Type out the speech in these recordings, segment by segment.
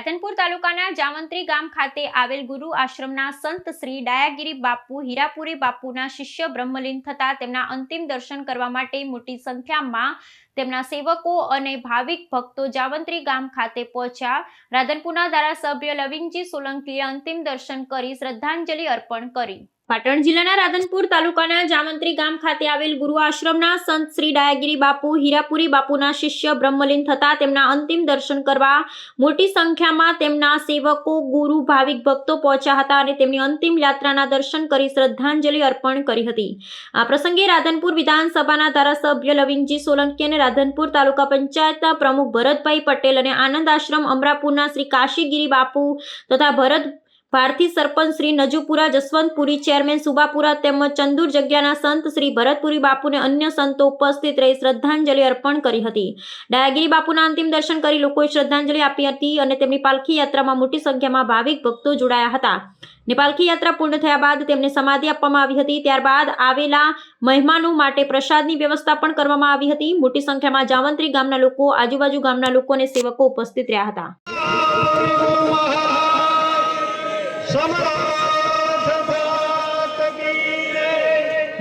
રાધનપુર તાલુકાના જાવંત્રી ગામ ખાતે આવેલ ગુરુ આશ્રમના સંત શ્રી ડાયાગીરી બાપુ, હીરાપુરી બાપુના શિષ્ય બ્રહ્મલીન થતા તેમના અંતિમ દર્શન કરવા માટે મોટી સંખ્યામાં તેમના સેવકો અને ભાવિક ભક્તો જાવંત્રી ગામ ખાતે પહોંચ્યા. રાધનપુરના ધારાસભ્ય લવિંગજી સોલંકીએ અંતિમ દર્શન કરી શ્રદ્ધાંજલિ અર્પણ કરી. પાટણ જિલ્લાના રાધનપુર તાલુકાના જામંત્રી ગામ ખાતે આવેલ ગુરુ આશ્રમના સંત શ્રી ડાયાગીરી બાપુ હીરાપુરી બાપુના શિષ્ય બ્રહ્મલીન થતા તેમના અંતિમ દર્શન કરવા મોટી સંખ્યામાં તેમના સેવકો, ગુરુ, ભાવિક ભક્તો પહોંચ્યા હતા અને તેમની અંતિમ યાત્રાના દર્શન કરી શ્રદ્ધાંજલિ અર્પણ કરી હતી. આ પ્રસંગે રાધનપુર વિધાનસભાના ધારાસભ્ય લવિંગજી સોલંકી અને રાધનપુર તાલુકા પંચાયતના પ્રમુખ ભરતભાઈ પટેલ અને આનંદ આશ્રમ અમરાપુરના શ્રી કાશીગીરી બાપુ તથા ભરત ભારતી સરપંચ શ્રી નજુપુરા જસવંતપુરી, ચેરમેન સુબાપુરા તેમજ ચંદુર જગ્યાના સંત શ્રી ભરતપુરી બાપુને અન્ય સંતો ઉપસ્થિત રહી શ્રદ્ધાંજલિ અર્પણ કરી હતી. ડાયાગીરી બાપુના અંતિમ દર્શન કરી લોકોએ શ્રદ્ધાંજલિ આપી હતી અને તેમની પાલખી યાત્રામાં મોટી સંખ્યામાં ભાવિક ભક્તો જોડાયા હતા. ને પાલખી યાત્રા પૂર્ણ થયા બાદ તેમને સમાધિ આપવામાં આવી હતી. ત્યારબાદ આવેલા મહેમાનો માટે પ્રસાદની વ્યવસ્થા પણ કરવામાં આવી હતી. મોટી સંખ્યામાં જાવંત્રી ગામના લોકો, આજુબાજુ ગામના લોકો અને સેવકો ઉપસ્થિત રહ્યા હતા.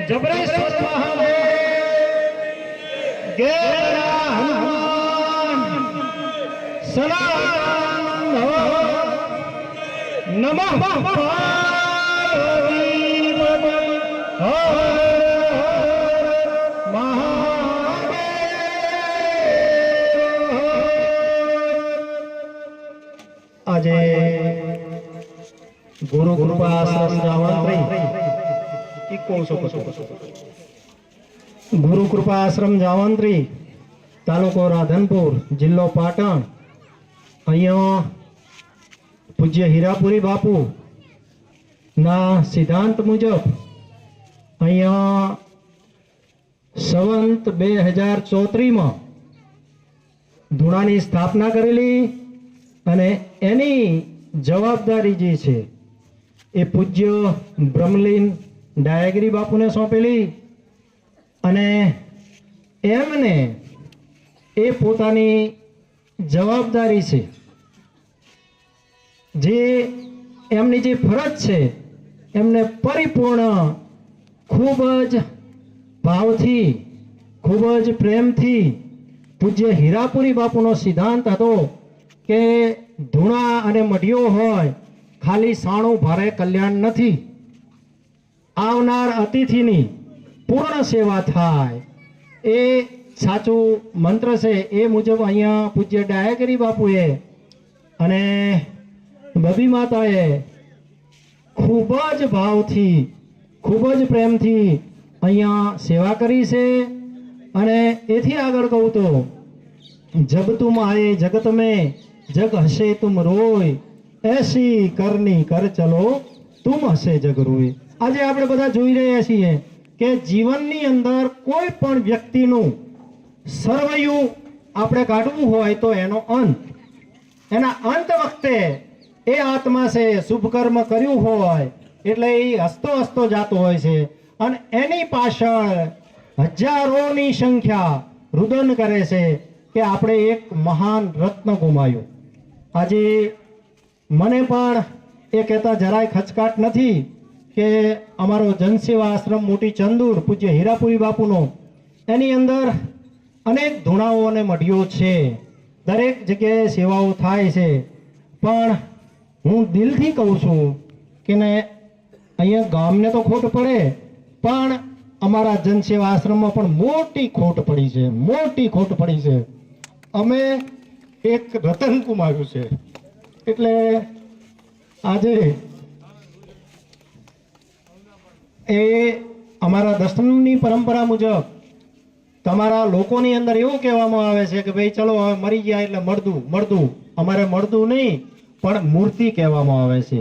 જબરેશ્વર મહાદેવ ગેરા હનુમાન સનાતન નમઃ પાર્વતી હર ઇકો ગુરુ કૃપા આશ્રમ જાવંત્રી, તાલુકો રાધનપુર, જિલ્લો પાટણ. અહીંયા પૂજ્ય હીરાપુરી બાપુ ના સિદ્ધાંત મુજબ અહીંયા સંવંત બે હજાર ચોત્રીસમાં ધૂણાની સ્થાપના કરેલી અને એની જવાબદારી જે છે એ પૂજ્ય બ્રહ્મલીન ડાયાગીરી બાપુને સોંપેલી અને એમને એ પોતાની જવાબદારી છે. જે એમની જે ફરજ છે, એમને પરિપૂર્ણ ખૂબ જ ભાવથી, ખૂબ જ પ્રેમથી પૂજ્ય હીરાપુરી બાપુનો સિદ્ધાંત હતો કે ધૂણા અને મઢિયો હોય, ખાલી સાણું ભારે કલ્યાણ નથી. આવનાર અતિથિની પૂર્ણ સેવા થાય. એ સાચું મંત્ર છે, એ મુજબ અહીંયા પૂજ્ય ડાયગરી બાપુએ અને બબી માતાએ ખૂબ જ ભાવથી, ખૂબ જ પ્રેમથી અહીંયા સેવા કરી છે. અને એથી આગળ કહું તો, જબ તુમ આયે, જગત મેં, જગ હશે તુમ રોય, એસી કરની કર ચલો, તુમ હશે જગ રોય. આજે આપણે બધા જોઈ રહ્યા છીએ કે જીવનની અંદર કોઈ પણ વ્યક્તિનું સર્વયું આપણે કાઢવું હોય તો એનો અંત. એના અંત વખતે એ આત્મા છે શુભ કર્મ કર્યું હોય, એટલે એ હસતો હસતો જાતો હોય છે. અને એની પાછળ હજારોની સંખ્યા રુદન કરે છે કે આપણે એક મહાન રત્ન ગુમાયું આજે મને પણ એ કહેતા જરાય ખચકાટ નથી. કે અમારો જનસેવા આશ્રમ મોટી ચંદુર પૂજ્ય હીરાપુરી બાપુનો. એની અંદર અનેક ધૂણાઓ અને મઢીઓ છે. દરેક જગ્યાએ સેવાઓ થાય છે. પણ હું દિલથી કહું છું કે ને અહીંયા ગામને તો ખોટ પડે, પણ અમારા જનસેવા આશ્રમમાં પણ મોટી ખોટ પડી છે, મોટી ખોટ પડી છે. અમે એક રતન ગુમાવ્યું છે. એટલે આજે એ અમારા દર્શનની પરંપરા મુજબ તમારા લોકોની અંદર એવું કહેવામાં આવે છે કે ભાઈ ચલો હવે મરી ગયા એટલે મળદું મળદું અમારે મળદું નહીં, પણ મૂર્તિ કહેવામાં આવે છે.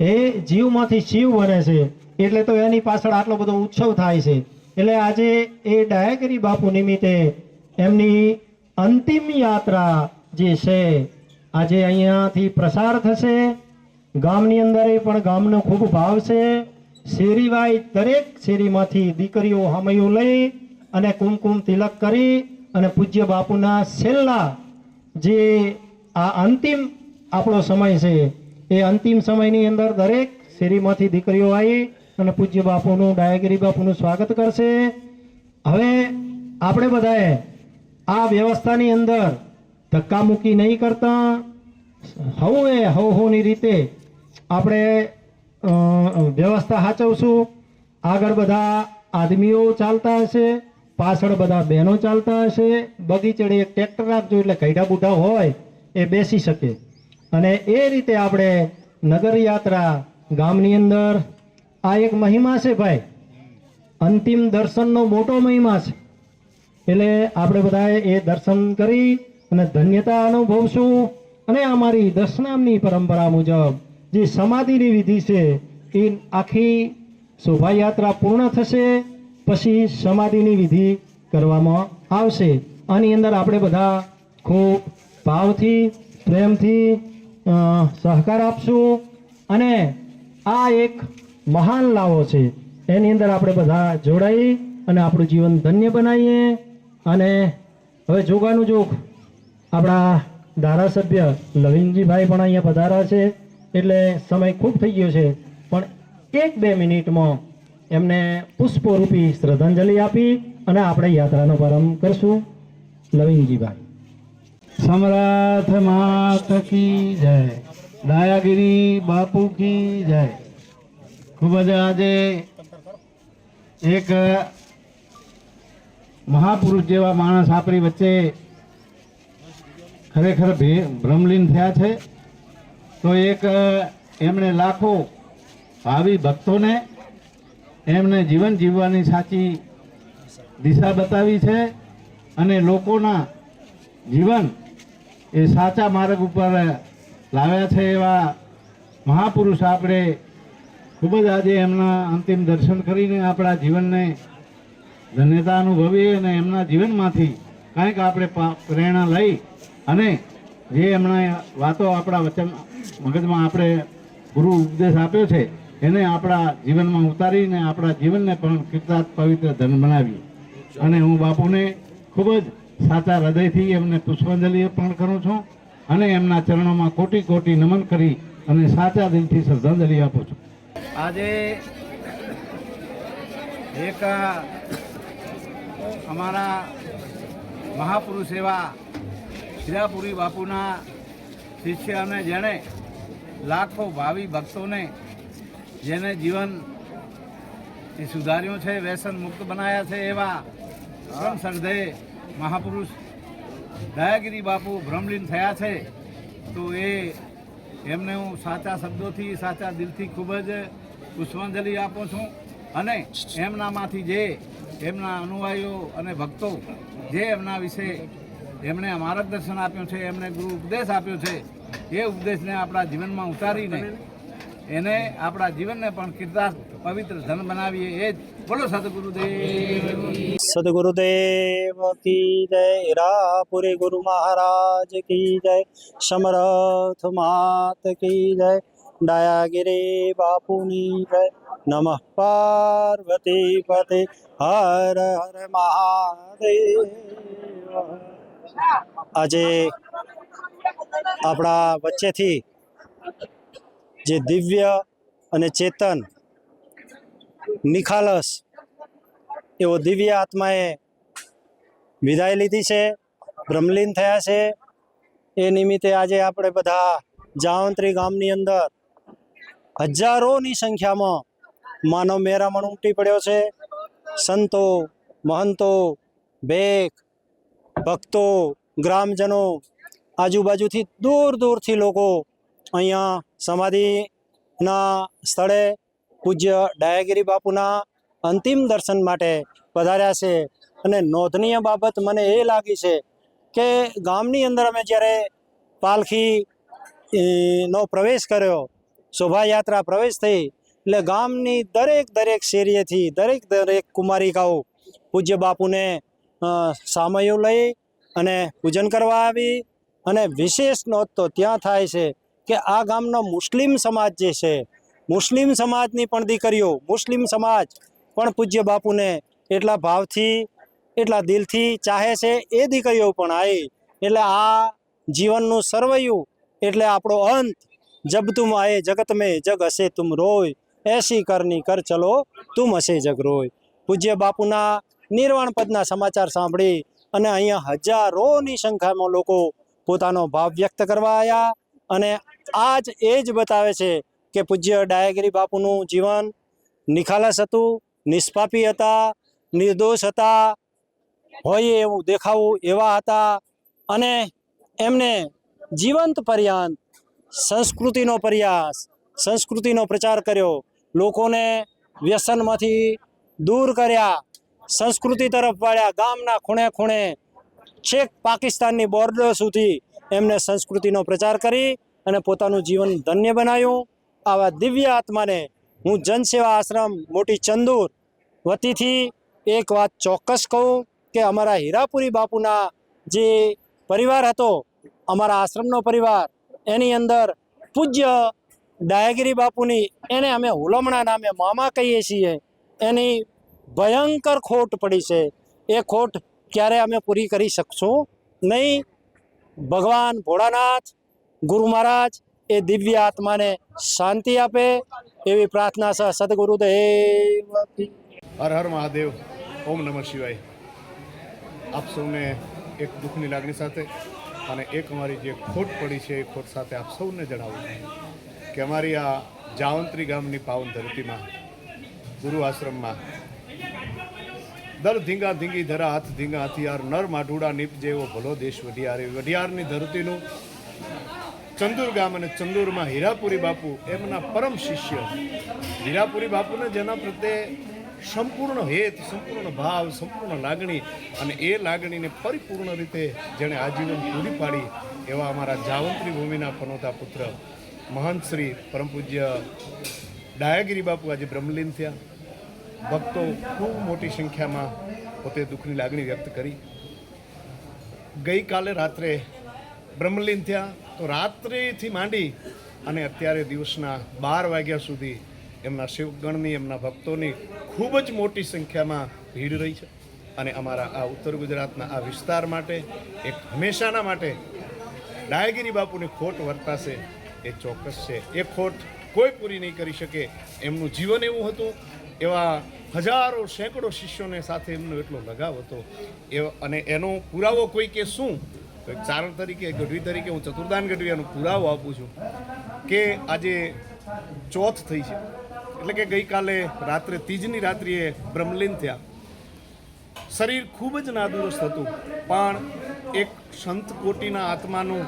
એ જીવમાંથી શિવ બને છે, એટલે તો એની પાછળ આટલો બધો ઉત્સવ થાય છે. એટલે આજે એ ડાયગરી બાપુ નિમિત્તે એમની અંતિમ યાત્રા જે છે, આજે અહીંયાથી પ્રસાર થશે. ગામની અંદર પણ ગામનો ખૂબ ભાવ છે. શેરીવાય દરેક શેરીમાંથી દીકરીઓ હમૈયું લઈ અને કુમકુમ તિલક કરી અને પૂજ્ય બાપુના છેલ્લા જે આ અંતિમ આપણો સમય છે, એ અંતિમ સમયની અંદર દરેક શેરીમાંથી દીકરીઓ આવી અને પૂજ્ય બાપુનું, ડાયગીરી બાપુનું સ્વાગત કરશે. હવે આપણે બધાએ આ વ્યવસ્થાની અંદર ધક્કામુક્કી નહીં કરતા. હવું એ હવ હોની રીતે આપણે વ્યવસ્થા સાચવશું આગળ બધા આદમીઓ ચાલતા હશે, પાછળ બધા બહેનો ચાલતા હશે. બગીચડે એક ટ્રેક્ટર રાખજો એટલે કૈડા બુઢા હોય, એ બેસી શકે. અને એ રીતે આપણે નગર યાત્રા ગામની અંદર આ એક મહિમા છે ભાઈ. અંતિમ દર્શનનો મોટો મહિમા છે. એટલે આપણે બધાએ એ દર્શન કરી અને ધન્યતા અનુભવશું. અને અમારી દશનામની પરંપરા મુજબ જે સમાધિની વિધિ છે એ આખી શોભાયાત્રા પૂર્ણ થશે, પછી સમાધિની વિધિ કરવામાં આવશે. આની અંદર આપણે બધા ખૂબ ભાવથી, પ્રેમથી સહકાર આપશું અને આ એક મહાન લાવો છે. એની અંદર આપણે બધા જોડાઈ અને આપણું જીવન ધન્ય બનાવીએ અને હવે જોગાનું જોગ. આપણા ધારાસભ્ય લવિંગજીભાઈ પણ અહીંયા પધારા છે. એટલે સમય ખૂબ થઈ ગયો છે. પણ એક બે મિનિટમાં એમને પુષ્પરૂપી શ્રદ્ધાંજલિ આપી અને આપણે યાત્રાનો પ્રારંભ કરશું. લવિંગજીભાઈ. સમરથ માત કી જય. દાયાગીરી બાપુ કી જય. ખૂબ જ આજે એક મહાપુરુષ જેવા માણસ આપણી વચ્ચે ખરેખર ભ્રમલીન થયા છે. તો એક એમણે લાખો ભાવિ ભક્તોને એમને જીવન જીવવાની સાચી દિશા બતાવી છે અને લોકોના જીવન એ સાચા માર્ગ ઉપર લાવ્યા છે એવા મહાપુરુષ આપણે ખૂબ જ આજે એમના અંતિમ દર્શન કરીને આપણા જીવનને ધન્યતા અનુભવીએ અને એમના જીવનમાંથી કંઈક આપણે પ્રેરણા લઈ અને જે એમણે વાતો આપણા વચન મગજમાં આપણે ગુરુ ઉપદેશ આપ્યો છે, એને આપણા જીવનમાં ઉતારીને આપણા જીવનને પણ કીર્તાર્થ પવિત્ર ધન બનાવીએ. અને હું બાપુને ખૂબ જ સાચા હૃદયથી એમને પુષ્પાંજલિ અર્પણ કરું છું અને એમના ચરણોમાં કોટી કોટી નમન કરી અને સાચા દિલથી શ્રદ્ધાંજલિ આપું છું. આજે એક અમારા મહાપુરુષ એવા હીરાપુરી બાપુના શિષ્ય અને જેણે લાખો ભાવિ ભક્તોને જેને જીવન એ સુધાર્યું છે, વ્યસન મુક્ત બનાવ્યા છે એવા પરમ શ્રદ્ધે મહાપુરુષ દયાગીરી બાપુ ભ્રમલીન થયા છે. તો એ એમને હું સાચા શબ્દોથી, સાચા દિલથી ખૂબ જ પુષ્પાંજલિ આપું છું અને એમનામાંથી જે એમના અનુયાયીઓ અને ભક્તો જે એમના વિશે એમણે માર્ગદર્શન આપ્યું છે, એમણે ગુરુ ઉપદેશ આપ્યો છે, એ ઉપદેશને આપણા જીવનમાં ઉતારીને એને આપણા જીવનને પણ કીર્તાર્થ, પવિત્ર ધન બનાવીએ, એ જ. બોલો સદગુરુદેવ. સદગુરુદેવ કી જય, હીરાપુરી ગુરુ મહારાજ કી જય, સમરથ માત કી જય ડાયાગીરી બાપુની જય, નમઃ પાર્વતી પતે હર હર મહાદેવ. આજે આપણા વચ્ચેથી જે દિવ્ય અને ચેતન નિખાલસ એવો દિવ્ય આત્માએ વિદાય લીધી છે, બ્રહ્મલીન થયા છે. એ નિમિત્તે આજે આપણે બધા જાવંત્રી ગામની અંદર હજારોની સંખ્યામાં માનવ મેરામણ ઉમટી પડ્યો છે. સંતો, મહંતો ભેખ ભક્તો, ગ્રામજનો આજુબાજુથી દૂર દૂરથી લોકો અહીંયા સમાધિના સ્થળે પૂજ્ય ડાયાગીરી બાપુના અંતિમ દર્શન માટે પધાર્યા છે. અને નોંધનીય બાબત મને એ લાગી છે કે ગામની અંદર અમે જ્યારે પાલખી નો પ્રવેશ કર્યો, શોભાયાત્રા પ્રવેશ થઈ, એટલે ગામની દરેક દરેક શેરીએથી દરેક દરેક કુમારિકાઓ પૂજ્ય બાપુને સામયો લઈ અને પૂજન કરવા આવી અને વિશેષ નોંધ તો ત્યાં થાય છે કે આ ગામનો મુસ્લિમ સમાજ જે છે, મુસ્લિમ સમાજની પણ દીકરીઓ, મુસ્લિમ સમાજ પણ પૂજ્ય બાપુને એટલા ભાવથી, એટલા દિલથી ચાહે છે, એ દીકરીઓ પણ આવી. એટલે આ જીવનનું સર્વૈયું એટલે આપણો અંત. જબ તુમ આયે જગત મેં, જગ હશે તુમ રોય. એસી કરની કર ચલો, તુમ હશે જગ રોય. પૂજ્ય બાપુના નિર્વાણ પદના સમાચાર સાંભળી અને અહીંયા હજારોની સંખ્યામાં લોકો પોતાનો ભાવ વ્યક્ત કરવા આવ્યા અને આજ એ જ બતાવે છે કે પૂજ્ય ડાયાગીરી બાપુનું જીવન નિખાલસ હતું, નિષ્પાપી હતા, નિર્દોષ હતા, હોય એવું દેખાવું એવા હતા અને એમને જીવંત પર્યાંત સંસ્કૃતિનો પ્રયાસ, સંસ્કૃતિનો પ્રચાર કર્યો. લોકોને વ્યસનમાંથી દૂર કર્યા. સંસ્કૃતિ તરફ વાળ્યા ગામના ખૂણે ખૂણે છેક પાકિસ્તાનની બોર્ડર સુધી એમને સંસ્કૃતિનો પ્રચાર કરી અને પોતાનું જીવન ધન્ય બનાવ્યું. આવા દિવ્ય આત્માને હું જનસેવા આશ્રમ મોટી ચંદુર વતીથી એક વાત ચોક્કસ કહું કે અમારા હીરાપુરી બાપુના જે પરિવાર હતો, અમારા આશ્રમનો પરિવાર, એની અંદર પૂજ્ય ડાયાગીરી બાપુની, એને અમે હુલમણા નામે મામા કહીએ છીએ. એની ભયંકર ખોટ પડી છે. એ ખોટ ક્યારે અમે પૂરી કરી શકશું નહીં? ભગવાન ભોળાનાથ, ગુરુ મહારાજ એ દિવ્ય આત્માને શાંતિ આપે એવી પ્રાર્થના છે સદગુરુદેવ હર હર મહાદેવ, ઓમ નમઃ શિવાય. આપ સૌને એક દુઃખની લાગણી સાથે અને એક અમારી જે ખોટ પડી છે એ ખોટ સાથે આપ સૌને જણાવું કે અમારી આ જાવંત્રી ગામની પાવન ધરતીમાં, ગુરુ આશ્રમમાં દર ધીંગા ધીંગી ધરા હાથ ધીંગા હથિયાર, નર માઢુડા નીપ જેવો ભલો દેશ વઢિયાર. એ વઢિયારની ધરતીનું ચંદુર ગામ અને ચંદુરમાં હીરાપુરી બાપુ એમના પરમ શિષ્ય. હીરાપુરી બાપુને જેના પ્રત્યે સંપૂર્ણ હેત, સંપૂર્ણ ભાવ, સંપૂર્ણ લાગણી અને એ લાગણીને પરિપૂર્ણ રીતે જેણે આજીવન પૂરી પાડી એવા અમારા જાવંત્રી ભૂમિના પનોતા પુત્ર મહંત શ્રી પરમ પૂજ્ય ડાયાગીરી બાપુ આજે બ્રહ્મલીન થયા. ભક્તો ખૂબ મોટી સંખ્યામાં પોતે દુઃખની લાગણી વ્યક્ત કરી. ગઈકાલે રાત્રે બ્રહ્મલીન થયા, તો રાત્રિથી માંડી અને અત્યારે દિવસના બાર વાગ્યા સુધી એમના શિવગણની, એમના ભક્તોની ખૂબ જ મોટી સંખ્યામાં ભીડ રહી છે. અને અમારા આ ઉત્તર ગુજરાતના આ વિસ્તાર માટે, એક હંમેશાના માટે ડાયગીરી બાપુની ખોટ વર્તાશે, એ ચોક્કસ છે. એ ખોટ કોઈ પૂરી નહીં કરી શકે. એમનું જીવન એવું હતું એવા હજારો સેંકડો શિષ્યોને સાથે એમનો એટલો લગાવ હતો. એ અને એનો પુરાવો કોઈ કે શું? ચારણ તરીકે ગઢવી તરીકે હું ચતુર્દાન ગઢવી એનો પુરાવો આપું છું કે આજે ચોથ થઈ છે. એટલે કે ગઈકાલે રાત્રે તીજની રાત્રિએ બ્રહ્મલીન થયા. શરીર ખૂબ જ નાદુરસ્ત હતું, પણ એક સંત કોટીના આત્માનું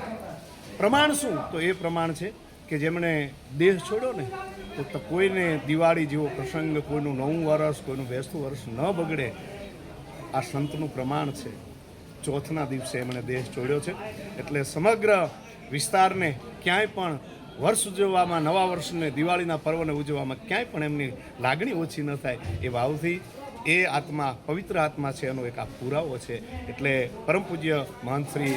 પ્રમાણ શું? તો એ પ્રમાણ છે કે જેમણે દેહ છોડ્યો ને, તો કોઈને દિવાળી જેવો પ્રસંગ, કોઈનું નવું વર્ષ કોઈનું બેસતું વર્ષ ન બગડે. આ સંતનું પ્રમાણ છે. ચોથના દિવસે એમણે દેહ છોડ્યો છે. એટલે સમગ્ર વિસ્તારને ક્યાંય પણ વર્ષ ઉજવવામાં, નવા વર્ષને, દિવાળીના પર્વને ઉજવવામાં ક્યાંય પણ એમની લાગણી ઓછી ન થાય એ ભાવથી એ આત્મા, પવિત્ર આત્મા છે એનો એક આ પુરાવો છે. એટલે પરમ પૂજ્ય મહંત શ્રી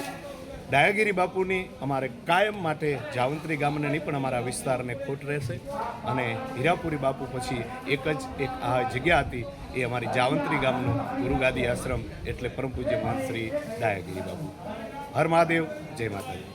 ડાયાગીરી બાપુની અમારે કાયમ માટે જાવંત્રી ગામને નહીં, પણ અમારા વિસ્તારને ખોટ રહેશે. અને હીરાપુરી બાપુ પછી એક જ એક આ જગ્યા હતી, એ અમારી જાવંત્રી ગામનું ગુરુગાદી આશ્રમ, એટલે પરમ પૂજ્ય મહાન શ્રી ડાયાગીરી બાપુ. હર મહાદેવ, જય માતાજી.